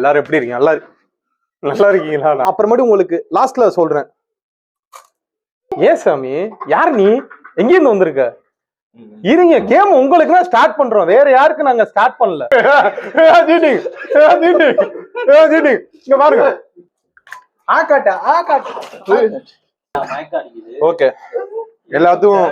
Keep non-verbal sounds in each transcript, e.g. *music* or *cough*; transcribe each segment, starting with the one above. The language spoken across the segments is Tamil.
எல்லாரும் எப்படி இருக்கீங்க? நல்லா நல்லா இருக்கீங்களா? அப்புறமேட்டு உங்களுக்கு லாஸ்ட்ல சொல்றேன். ஏன் சாமி? யார் நீ? எங்கேருந்து வந்திருக்க? இருங்க கேம் உங்களுக்கு தான் ஸ்டார்ட் பண்றோம். வேற யாருக்கு நாங்க ஸ்டார்ட் பண்ணல. இங்க பாருங்க. ஆக்காட்டா ஆக்காட்டா ஓகே எல்லாத்துக்கும்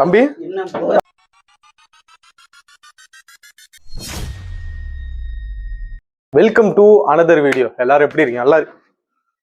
தம்பி? வெல்கம் டு அனதர் வீடியோ எல்லாரும் எப்படி இருக்கீங்க? நல்லா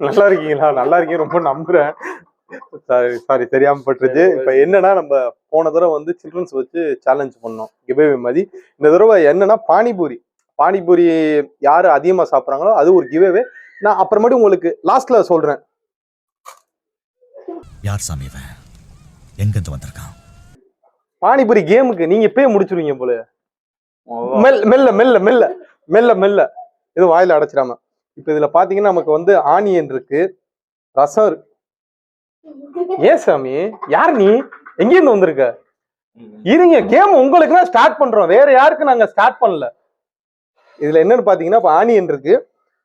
நல்லா இருக்கீங்களா? நல்லா இருக்கீங்க. ரொம்ப நம்புறேன். சாரி சாரி தெரியாம பட்டுருச்சு. இப்ப என்னன்னா நம்ம போன தடவை வந்து சில்ட்ரன்ஸ் வச்சு சேலஞ்ச் பண்ணோம். கிபே மாதிரி. இந்த தடவை என்னன்னா பானிபூரி. பானிபூரி யாரு அதிகமா சாப்பிட்றாங்களோ அது ஒரு கிவேவே நான் அப்புறமேட்டு உங்களுக்கு லாஸ்ட்ல சொல்றேன். யார் சாமி இவன்? எங்கிருந்து வந்திருக்கான்? பானிபூரி கேமுக்கு நீங்க இப்பயே முடிச்சிருவீங்க போல மெல்ல மெல்ல மெல்ல மெல்ல மெல்ல மெல்ல. இது வாயில அடைச்சிடாம. இப்ப இதுல பாத்தீங்கன்னா நமக்கு வந்து ஆனியன் இருக்கு. ரசம் இருக்கு. ஏன் சாமி? யார் நீ? எங்கேருந்து வந்திருக்க? இருங்க கேம் உங்களுக்கு தான் ஸ்டார்ட் பண்றோம். வேற யாருக்கு நாங்க ஸ்டார்ட் பண்ணல. இதுல என்னன்னு பாத்தீங்கன்னா இப்ப ஆனியன் இருக்கு.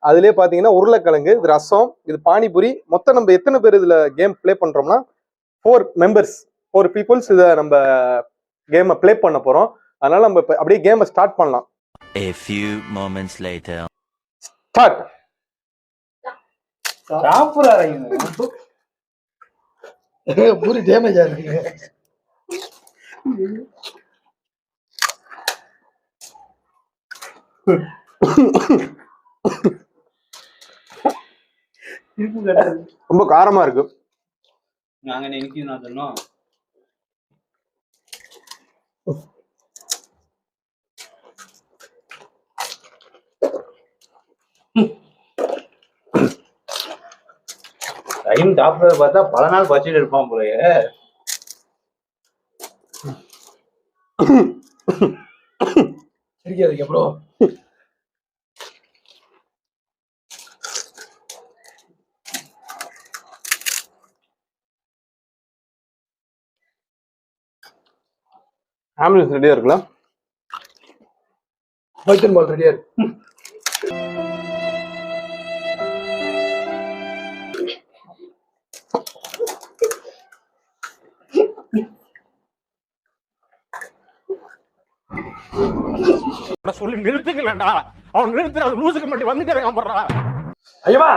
அதுலயே பாத்தீங்கன்னா உருளைக்கிழங்கு இது ரசம் இது பானிபூரி. மொத்தம் நம்ம எத்தனை பேர் இதுல கேம் பிளே பண்றோம்னா ஃபோர் மெம்பர்ஸ் ஃபோர் பீப்புள்ஸ் இதை நம்ம கேமை ப்ளே பண்ண போறோம். அதனால நம்ம அப்படியே கேமை ஸ்டார்ட் பண்ணலாம். A few moments later. Start சாப்பிடுறாங்க பூரி டேமேஜ் ஆயிருக்கு ரொம்ப காரமா இருக்கு. நாங்க நினைக்க நான் சொன்னோம்? டைம் சாப்பிடுறத பார்த்தா பல நாள் பச்சிட்டு இருப்பான் போலயே. சிரிக்காதீங்க ப்ரோ ஆம்புலன்ஸ் ரெடியா இருக்குல்ல? பைத்தன் பால் ரெடியா இருக்கு. சொல்லி நிறுத்துக்கலடா அவன் நிறுத்துற லூசுக்கு மட்டும் வந்துட்டு போடுறா ஐயமா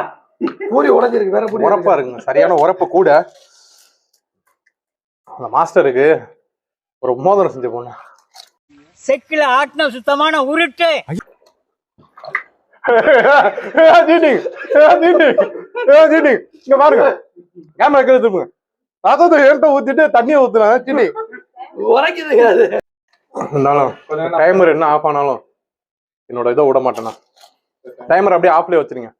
பூரி உடைஞ்சிருக்கு வேற பூரி உரப்பா இருக்குங்க சரியான உரப்பு கூட. அந்த மாஸ்டருக்கு ஒரு மோதிரம் செஞ்சு போனேன் செக்கில ஆட்டின சுத்தமான உருட்டு. இங்க பாருங்க. கேமரா கீழே திருப்புங்க ரசத்தை எடுத்து ஊத்திட்டு தண்ணியை ஊத்துனேன் சின்னி உரைக்குதுங்க அது. இருந்தாலும் டைமர் என்ன ஆஃப் ஆனாலும் என்னோட இதை விட மாட்டேனா டைமர் அப்படியே ஆஃப்லயே வச்சிருங்க.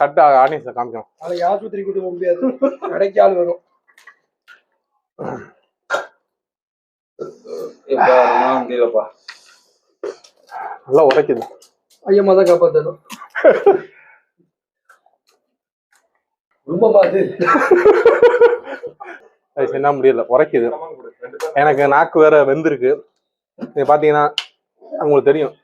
கட்டு ஆடியன்ஸை காமிக்கணும் நாளைக்கு ஆஸ்பத்திரி கூட்டு போக முடியாது. கடைக்கு ஆள் வரும். முடியலப்பா. நல்லா உரைக்குது ஐயம்மா தான் காப்பாத்தணும். ரொம்ப பாத்து. அது என்ன முடியல. உரைக்குது எனக்கு நாக்கு வேற வெந்திருக்கு. இது பாத்தீங்கன்னா உங்களுக்கு தெரியும்.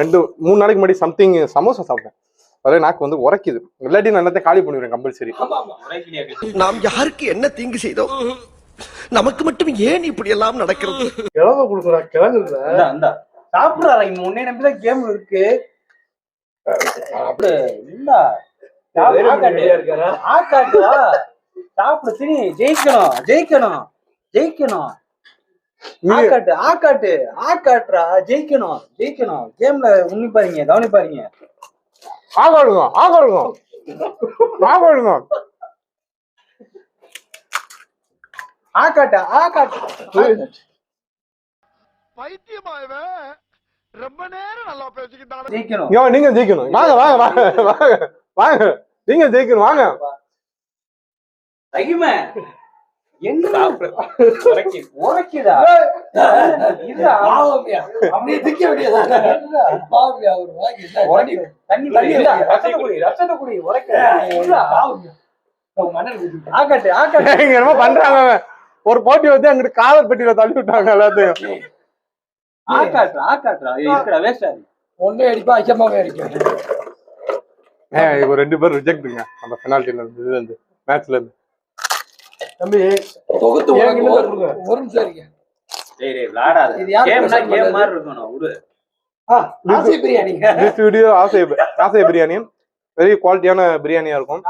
ரெண்டு மூணு நாளைக்கு முன்னாடி சம்திங் சமோசா சாப்பிட்டேன். அதே நாக்கு வந்து உரைக்குது. இல்லாட்டி நான் எல்லாத்தையும் காலி பண்ணிடுவேன் கம்பல்சரி நாம் யாருக்கு என்ன தீங்கு செய்தோம்? நமக்கு மட்டும் ஏன் இப்படி எல்லாம் நடக்கிறது? கிழமை கொடுக்குறா கிழங்கு சாப்பிடுறாரா இங்க உன்னை நம்பிதான் கேம் இருக்கு. சாப்பிடு இந்தா. சாப்பிடு. ஜெயிக்கணும் ஜெயிக்கணும் ஜெயிக்கணும். ஆக்காட்டு ஆக்காட்டு ஆக்காட்டுறா. ஜெயிக்கணும் ஜெயிக்கணும். கேம்ல உன்னி பாருங்க கவனி பாருங்க ஆகாடுங்க ஆகாடுங்க. ஆகாடுங்க. ஆக்காட்டா ஆக்காட்டு. ஜெயிக்கணும் இங்க வா, நீங்க ஜெயிக்கணும். வாங்க வாங்க வாங்க வாங்க. வாங்க. நீங்க ஜெயிக்கணும் வாங்க. ரஹிமே ஒரு போட்டி வச்சு அங்கிட்டு காதல் பெட்டியில தள்ளி விட்டாங்க எல்லாத்தையும். ஆக்காட்டுறா ஆக்காட்டுறா இது இருக்கடா வேஸ்ட் ஆகுது. ஒன்னே அடிப்பா ஏன் இவங்க ரெண்டு பேரும் ரிஜெக்ட்டுங்க அந்த பெனால்ட்டில இருந்து இதுல இருந்து மேட்ச்ல இருந்து. தம்பி தொகுத்து ஒரு- நிமிஷம் ஆசை பிரியாணி. வெரி குவாலிட்டியான பிரியாணியா இருக்கும்.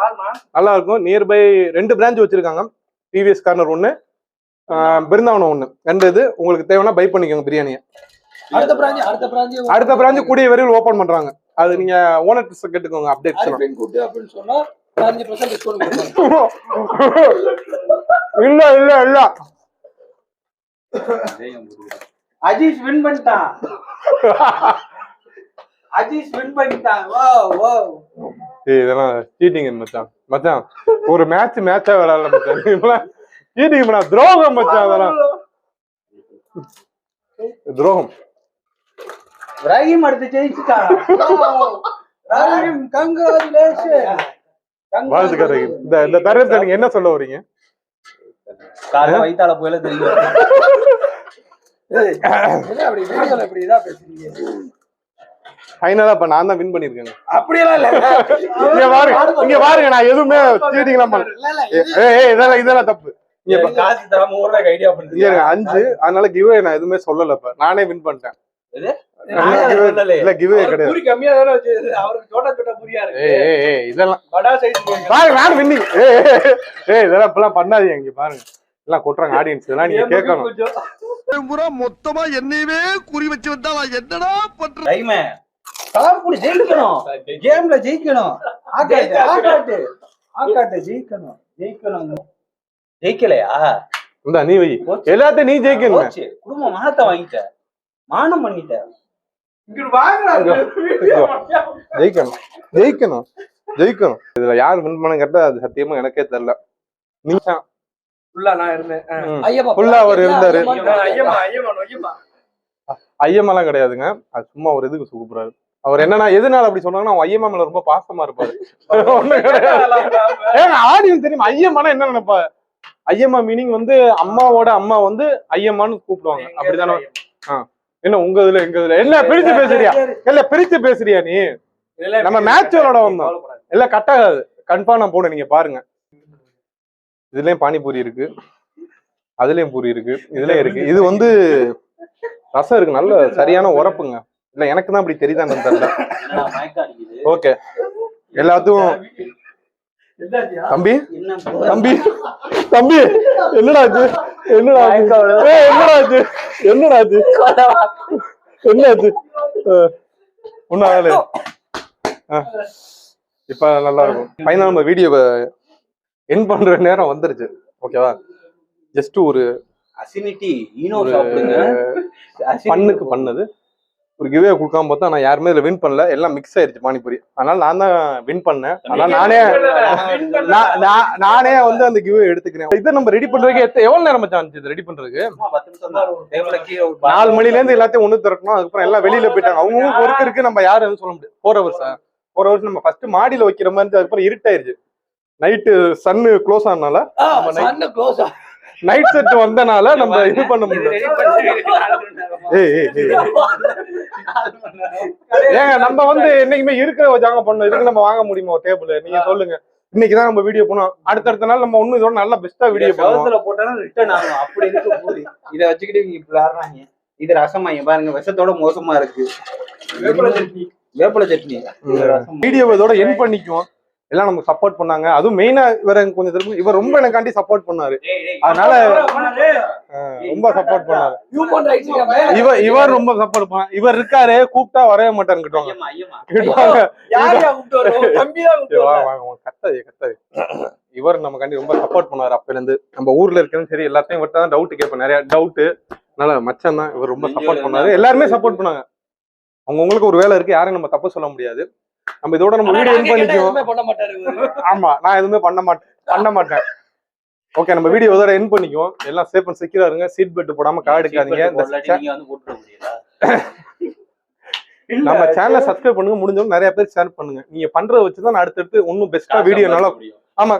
நல்லா இருக்கும். நியர்பை ரெண்டு பிரான்ச் வச்சிருக்காங்க. டிவிஎஸ் கார்னர் ஒன்று பிருந்தாவனம் ஒன்று ரெண்டு இது உங்களுக்கு தேவைன்னா பை பண்ணிக்கோங்க பிரியாணியை. அடுத்த பிராஞ்ச் அடுத்த பிராஞ்ச் அடுத்த பிரான்ச் கூடிய விரைவில் ஓபன் பண்றாங்க. அது நீங்க ஓனர் கேட்டுக்கோங்க கூட்டு அப்படின்னு சொன்னா இல்ல இல்ல இல்ல. அஜீஷ் வின் பண்ணிட்டான். அஜீஷ் வின் பண்ணிட்டான். ஓ ஓ ஏய் இதெல்லாம் சீட்டிங் மச்சான். மச்சான் ஒரு மேட்ச் மேட்சா விளையாடல மச்சான். இதெல்லாம் சீட்டிங் பண்ணா துரோகம் மச்சான் அதெல்லாம். துரோகம். ரஹீம் அடுத்து ஜெயிச்சுட்டான். *laughs* ரஹீம் கங்க்ராச்சுலேஷன் வாழ்த்துக்கள். இந்த இந்த தருணத்தை நீங்க என்ன சொல்ல வரீங்க? காலைல வயித்தால போயில தெரியும்? என்ன அப்படி வீடியோல இப்படி இதா பேசுறீங்க? ஃபைனலா இப்ப நான் தான் வின் பண்ணிருக்கேங்க அப்படியெல்லாம் இல்ல. இங்க பாருங்க இங்க பாருங்க நான் எதுவுமே சீட்டிங்லாம் பண்ணல. ஏய் ஏய், இதெல்லாம் இதெல்லாம் தப்பு. இங்க காசு தராம ஐடியா அஞ்சு அதனால கிவ்வே நான் எதுவுமே சொல்லல இப்ப. நானே வின் பண்ணிட்டேன். இல்ல கிவ்வே அவருக்கு கிடையாது. பூரி கம்மியா தானே வச்சு அவருக்கு சோட்டா சோட்டா பூரியா இருக்கு. ஏய் இதெல்லாம் வடா சைஸ் பாருங்க நான் வின்னிங் ஏய் ஏய், ஏய், ஏய் இதெல்லாம் இப்பெல்லாம் பண்ணாதீங்க இங்க பாருங்க. எல்லாம் கொட்டுறாங்க ஆடியன்ஸ் இதெல்லாம் நீங்க கேட்கணும். பூரா மொத்தமா என்னையவே குறி வச்சு வந்தா நான் என்னடா ஜெயிக்கணும். கேம்ல ஜெயிக்கணும். ஆக்காட்டு ஆக்காட்டு. ஜெயிக்கணும். ஜெயிக்கணும் ஜெயிக்கலையா? இந்த நீ வை. எல்லாத்தையும் நீ ஜெயிக்கணும் போச்சு. குடும்ப மானத்தை வாங்கிட்ட. மானம் பண்ணிட்ட. ஜெயிக்கணும் ஜெயிக்கணும் ஜெயிக்கணும். இதுல யார் வின் பண்ண கேட்டா அது சத்தியமா எனக்கே தெரியல. நீ ஃபுல்லா அவர் இருந்தாரு. ஐயமா ஐயமா ஐயமா ஐயமெல்லாம் கிடையாதுங்க. அது சும்மா ஒரு இதுக்கு சுகுப்புறாரு அவர் என்னன்னா எதனால அப்படி சொன்னாங்கன்னா அவன் ஐயம்மா மேல ரொம்ப பாசமா இருப்பாரு. ஏங்க ஆடியன்ஸ் தெரியுமா? ஐயம்மானா என்ன நினைப்பா ஐயம்மா மீனிங் வந்து அம்மாவோட அம்மா வந்து ஐயம்மான்னு கூப்பிடுவாங்க. அப்படிதானே? என்ன உங்க இதுல எங்க இதுல? என்ன பிரிச்சு பேசுறியா? இல்ல பிரிச்சு பேசுறியா நீ? நம்ம match விளையாட வந்தோம். இல்ல கட்டாகாது கன்ஃபார்ம் நான் போட நீங்க பாருங்க. இதுலயும் பானிபூரி இருக்கு. அதுலயும் பூரி இருக்கு. இதுலயும் இருக்கு. இது வந்து ரசம் இருக்கு. நல்ல சரியான உரப்புங்க. இல்ல எனக்கு தான் அப்படி தெரியுதான்னு தெரியல. ஓகே. எல்லாத்துக்கும் தம்பி? என்ன? தம்பி? தம்பி? என்னடா இது? என்னடா என்னடா இது? என்னடா இது? என்ன இது ஒன்னும் ஆகல. இப்ப நல்லா இருக்கும் ஃபைனல் நம்ம வீடியோவை என் பண்ற நேரம் வந்துருச்சு. ஓகேவா ஜஸ்ட் ஒரு அசினிட்டி ஈனோ ஒரு சாப்பிடுங்க பண்ணுக்கு பண்ணது. ஒரு கிவே கொடுக்காம பார்த்தா நான் யாருமே இதுல வின் பண்ணல. எல்லாம் மிக்ஸ் ஆயிருச்சு பானிபூரி. அதனால நான் தான் வின் பண்ணேன். அதனால நானே நான்- வந்து அந்த கிவே எடுத்துக்கிறேன். இதை நம்ம ரெடி பண்றதுக்கு எவ்வளவு நேரம் ஆச்சு இது ரெடி பண்றதுக்கு? நாலு மணில இருந்து எல்லாத்தையும் ஒண்ணு திறக்கணும். அதுக்கப்புறம் எல்லாம் வெளியில போயிட்டாங்க. அவங்க ஒர்க் இருக்கு. நம்ம யாரும் சொல்ல முடியாது. ஃபோர் ஹவர்ஸ் ஃபோர் ஹவர்ஸ் நம்ம ஃபர்ஸ்ட் மாடியில வைக்கிற மாதிரி அதுக்கப்புறம் இருட்டாயிருச்சு. நைட்டு சன்னு க்ளோஸ் ஆனனால சன்னு க்ளோஸ் நைட் செட் வந்தனால நம்ம இது பண்ண முடியல. ஏய் ஏங்க நம்ம வந்து என்னைக்குமே இருக்கிற வச்சாங்க பண்ணோம் இதுக்கு நம்ம வாங்க முடியுமா? டேபிள் நீங்க சொல்லுங்க. இன்னைக்கு தான் நம்ம வீடியோ பண்ணோம் அடுத்தடுத்த நாள் நம்ம இன்னும் இதோட நல்லா பெஸ்டா வீடியோ பண்ணுவோம். செவத்துல போட்டாலும் ரிட்டர்ன் ஆகும். அப்படி இருக்கு பூரி இத வச்சுக்கிட்டு இவங்க இப்படி ஆடுறாங்க இது ரசமா? இங்க பாருங்க விஷத்தோட மோசமா இருக்கு. வேப்பிலை சட்னி. வேப்பிலை சட்னி. வீடியோ இதோட என் பண்ணிக்குவோம். எல்லாம் நமக்கு சப்போர்ட் பண்ணாங்க. அதுவும் மெயினா இவர கொஞ்சம் திரும்ப இவர் ரொம்ப எனக்காண்டி சப்போர்ட் பண்ணாரு. அதனால ரொம்ப சப்போர்ட் பண்ணாரு. இவர் இவர் ரொம்ப சப்போர்ட் பண்ண இவர் இருக்காரு கூப்பிட்டா வரவே மாட்டாருன்னு. கத்தாதீங்க, கத்தாதீங்க. இவர் நமக்காண்டி ரொம்ப சப்போர்ட் பண்ணாரு அப்பல இருந்து நம்ம ஊர்ல இருக்கிறது சரி எல்லாத்தையும் விட்டு தான் டவுட் கேட்பேன். நிறைய டவுட் அதனால மச்சான் தான் இவர் ரொம்ப சப்போர்ட் பண்ணாரு. எல்லாருமே சப்போர்ட் பண்ணாங்க. அவங்க உங்களுக்கு ஒரு வேலை இருக்கு. யாரையும் நம்ம தப்பு சொல்ல முடியாது. நம்ம இதோட நம்ம வீடியோ என் பண்ணிக்குவோம். ஆமா நான் எதுவுமே பண்ண மாட்டேன் பண்ண மாட்டேன். ஓகே நம்ம வீடியோ இதோட என் பண்ணிக்குவோம். எல்லாம் சேஃப் அண்ட் செக்யூரா இருங்க. சீட் பெல்ட் போடாம கார் எடுக்காதீங்க *laughs* நம்ம சேனலை சப்ஸ்கிரைப் பண்ணுங்க. முடிஞ்சவங்க நிறைய பேர் ஷேர் பண்ணுங்க. நீங்க பண்றத வச்சு தான் அடுத்தடுத்து இன்னும் பெஸ்டா வீடியோ நல்லா. ஆமா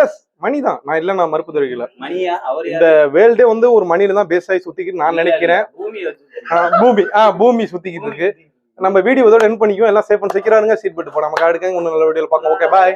எஸ் மணி தான். நான் இல்ல நான் மறுப்பு தெரிவிக்கல. இந்த வேர்ல்டே வந்து ஒரு மணில தான் பேஸ் ஆகி சுத்திக்கிட்டு நான் நினைக்கிறேன். பூமி வச்சு ஆ, பூமி ஆ பூமி சுத்திக்கிட்டு இருக்கு. நம்ம வீடியோ இதோட என் பண்ணிக்குவோம். எல்லாம் சேஃப் பண்ணி செக்கிறாருங்க சீட் பெல்ட் போடாம காடுங்க இன்னும் நல்ல வீடியோல பார்க்கலாம். Okay bye